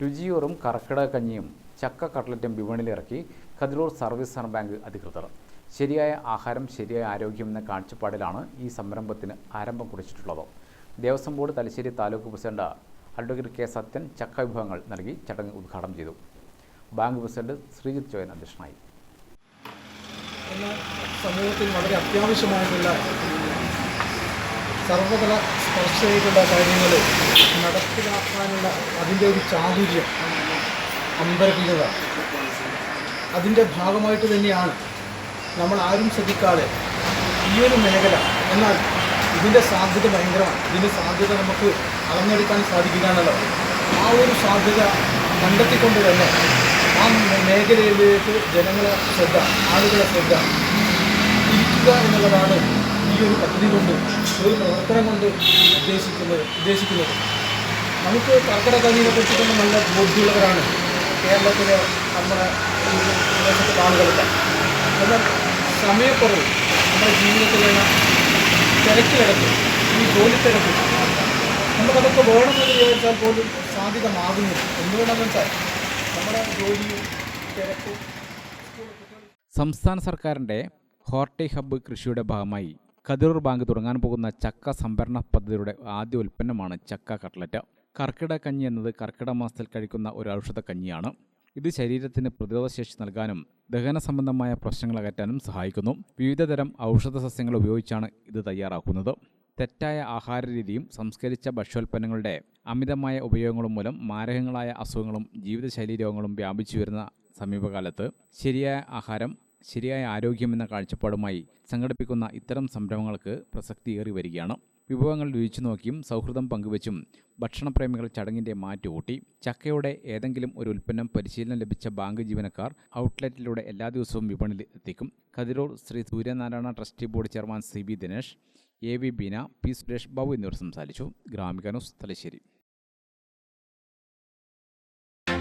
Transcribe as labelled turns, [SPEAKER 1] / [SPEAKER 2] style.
[SPEAKER 1] രുചിയൂറും കർക്കിടക കഞ്ഞിയും ചക്ക കട്ട്ലറ്റും വിപണിയിലിറക്കി കതിരൂർ സർവീസ് സഹകരണ ബാങ്ക് അധികൃതർ. ശരിയായ ആഹാരം ശരിയായ ആരോഗ്യം എന്ന കാഴ്ചപ്പാടിലാണ് ഈ സംരംഭത്തിന് ആരംഭം കുറിച്ചിട്ടുള്ളത്. Devaswom board Thalassery taluk president advocate K. Sathyan ചക്ക വിഭവങ്ങൾ നൽകി ചടങ്ങ് ഉദ്ഘാടനം ചെയ്തു. ബാങ്ക് പ്രസിഡന്റ് ശ്രീജിത് ചോയൻ അധ്യക്ഷനായി.
[SPEAKER 2] സമൂഹത്തിൽ വളരെ അത്യാവശ്യമായിട്ടുള്ള സർവതല ചെയ്തുള്ള കാര്യങ്ങൾ നടപ്പിലാക്കാനുള്ള അതിന്റെ ഒരു ചാതുര്യം അന്തർഭീകത അതിന്റെ ഭാഗമായിട്ട് തന്നെയാണ് നമ്മൾ ആരും ശ്രദ്ധിക്കാതെ ഈ ഒരു മേഖല എന്നാൽ ഇതിന്റെ സാധ്യത ഭയങ്കരമാണ്. ഇതിന്റെ സാധ്യത നമുക്ക് അളന്നെടുക്കാൻ സാധിക്കുകയാണല്ലോ ആ ഒരു സാധ്യത കണ്ടെത്തിക്കൊണ്ട് തന്നെ ആ മേഖലയിലേക്ക് ജനങ്ങളെ ശ്രദ്ധ ആളുകളെ ശ്രദ്ധ തിരിക്കുക എന്നുള്ളതാണ് ഈ ഒരു പദ്ധതി കൊണ്ട് ഒരു പ്രവർത്തനം കൊണ്ട് ഉദ്ദേശിക്കുന്നത് ഉദ്ദേശിക്കുന്നത്. നമുക്ക് കർക്കിടക കഞ്ഞിനെ കുറിച്ചിട്ട് നല്ല ബോധ്യമുള്ളവരാണ്. കേരളത്തിലെ നമ്മുടെ പ്രദേശത്തെ ആളുകളൊക്കെ. എന്നാൽ സമയക്കുറവ് നമ്മുടെ ജീവിതത്തിലുള്ള തിരക്കിലിടക്ക് ഈ ജോലി തിരക്ക് നമുക്കതൊക്കെ വേണമെന്ന് വിചാരിച്ചാൽ പോലും സാധ്യതമാകുന്നില്ല. എന്തുകൊണ്ടാണെന്ന് വെച്ചാൽ നമ്മുടെ ജോലിയും തിരക്കും
[SPEAKER 1] സംസ്ഥാന സർക്കാരിന്റെ ഹോർട്ടി ഹബ്ബ് കൃഷിയുടെ ഭാഗമായി കതിരൂർ ബാങ്ക് തുടങ്ങാൻ പോകുന്ന ചക്ക സംഭരണ പദ്ധതിയുടെ ആദ്യ ഉൽപ്പന്നമാണ് ചക്ക കട്ട്ലറ്റ് കർക്കിട കഞ്ഞി എന്നത് കർക്കിട മാസത്തിൽ കഴിക്കുന്ന ഒരു ഔഷധ കഞ്ഞിയാണ്. ഇത് ശരീരത്തിന് പ്രതിരോധശേഷി നൽകാനും ദഹന സംബന്ധമായ പ്രശ്നങ്ങൾ അകറ്റാനും സഹായിക്കുന്നു. വിവിധതരം ഔഷധ സസ്യങ്ങൾ ഉപയോഗിച്ചാണ് ഇത് തയ്യാറാക്കുന്നത്. തെറ്റായ ആഹാര രീതിയും സംസ്കരിച്ച ഭക്ഷ്യോൽപ്പന്നങ്ങളുടെ അമിതമായ ഉപയോഗങ്ങളും മൂലം മാരകങ്ങളായ അസുഖങ്ങളും ജീവിതശൈലീ രോഗങ്ങളും വ്യാപിച്ചു വരുന്ന സമീപകാലത്ത് ശരിയായ ആഹാരം ശരിയായ ആരോഗ്യം എന്ന കാഴ്ചപ്പാടുമായി സംഘടിപ്പിക്കുന്ന ഇത്തരം സംരംഭങ്ങൾക്ക് പ്രസക്തിയേറി വരികയാണ്. വിഭവങ്ങൾ രുചിച്ചു നോക്കിയും സൗഹൃദം പങ്കുവച്ചും ഭക്ഷണപ്രേമികൾ ചടങ്ങിന്റെ മാറ്റുകൂട്ടി ചക്കയുടെ ഏതെങ്കിലും ഒരു ഉൽപ്പന്നം പരിശീലനം ലഭിച്ച ബാങ്ക് ജീവനക്കാർ ഔട്ട്ലെറ്റിലൂടെ എല്ലാ ദിവസവും വിപണിയിൽ എത്തിക്കും. Kathiroor Sree Suryanarayana trustee board chairman C B Dinesh A V Beena P Suresh Babu എന്നിവർ സംസാരിച്ചു. Gramika news Thalassery.